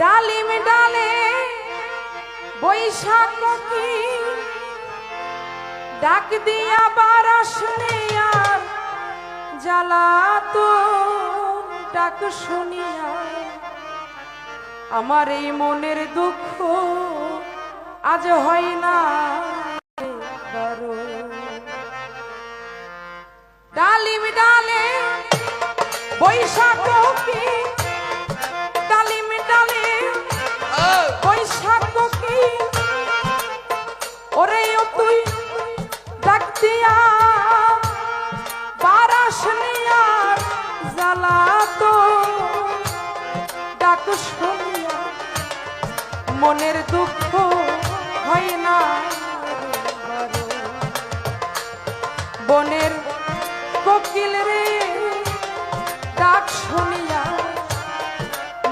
ডালিম ডালে বৈশাখ কি ডাক দিয়া বারাসনে আর জ্বালা তো ডাক শুনিয়া আমার এই মনের দুঃখ আজ হয় না বারো। ডালিম ডালে বৈশাখ কি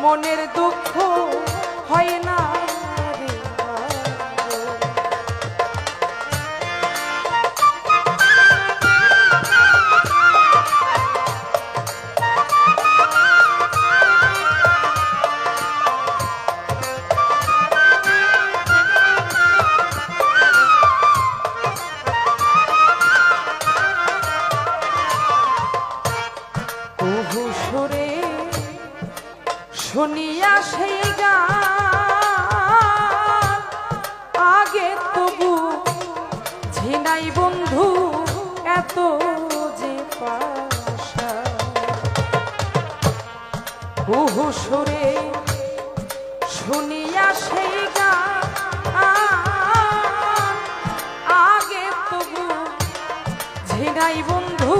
মনের দুঃখ সুরে শুনিয়া সেই গান। আগে তবু ঝিনাই বন্ধু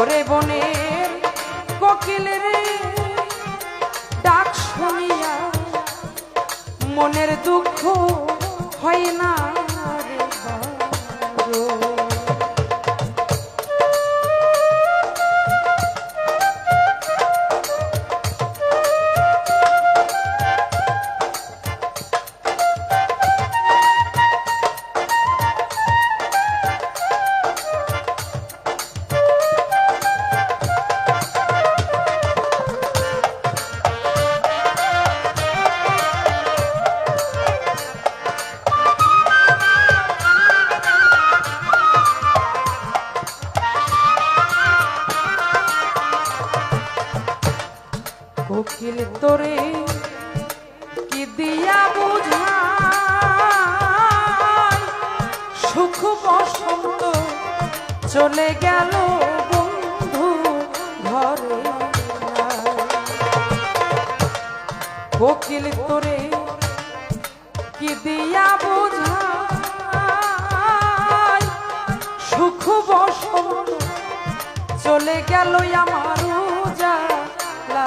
ওরে বনের কোকিল রে ডাক শুনিয়া মনের দুঃখ হয় না। তোরে কি দিয়া বুঝাই সুখ বসন্ত চলে গেল বন্ধু ঘরে। কোকিল তোরে কি দিয়া বুঝাই সুখ বসন্ত চলে গেল আমার উজালা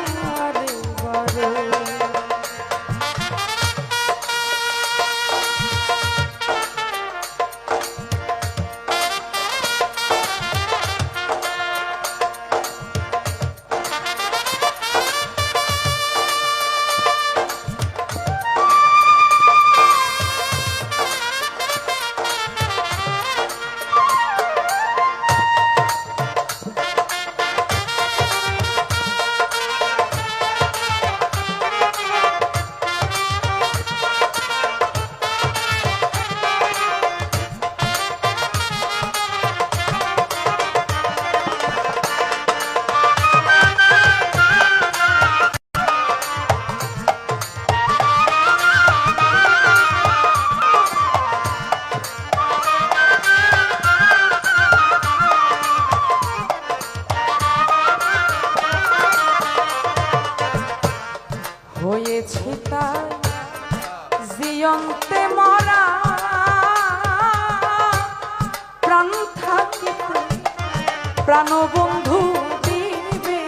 প্রাণবন্ধু দিবে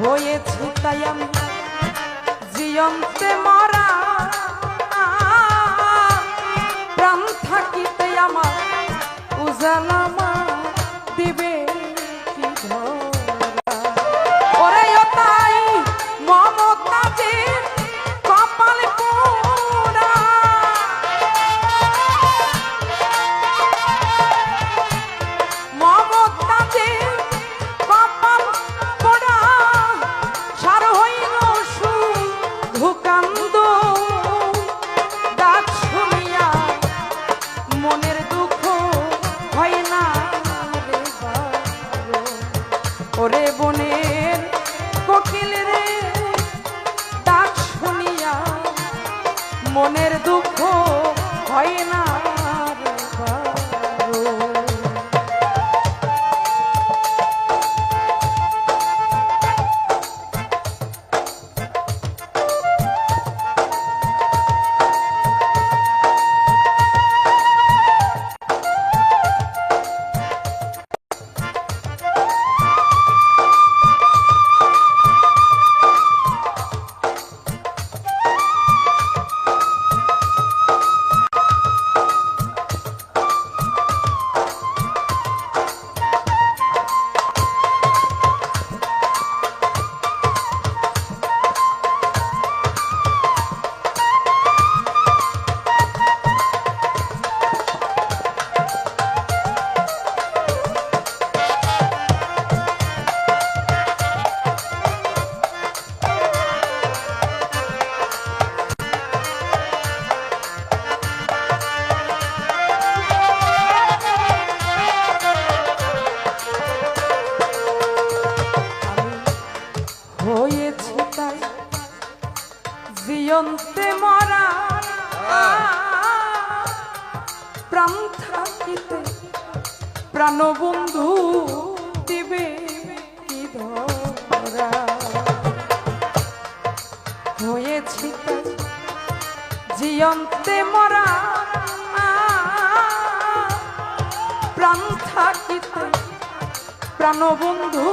হয়েছি তাই জিয়ন্তে মরা। প্রাণ থাকিতে আমার উজালা। হয়েছে তাই। জিয়ন্তে মরা প্রাণ থাকিতে প্রাণবন্ধু দিবে কি ধরা। হয়েছি জিয়ন্তে মরা প্রাণ থাকিতে প্রাণবন্ধু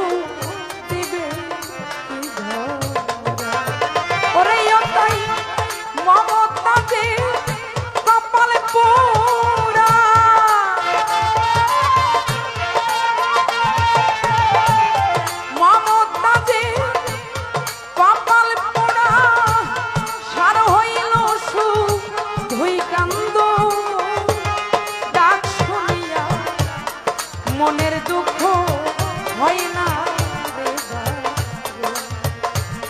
দুঃখ হয় না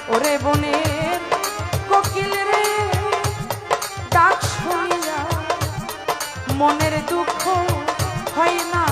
ওরে বনের কোকিল রে ডাক মনের দুঃখ হয় না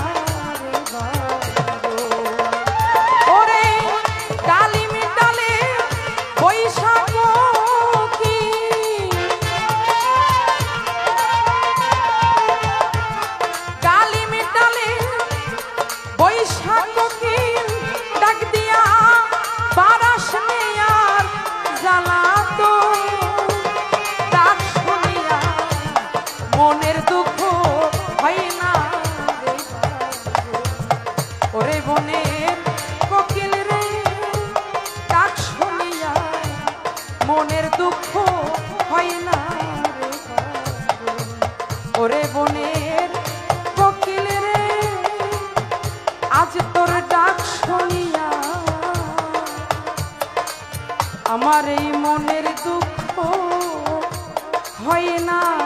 আজ ডাক শুনিয়া আমার এই মনের দুঃখ হয় না।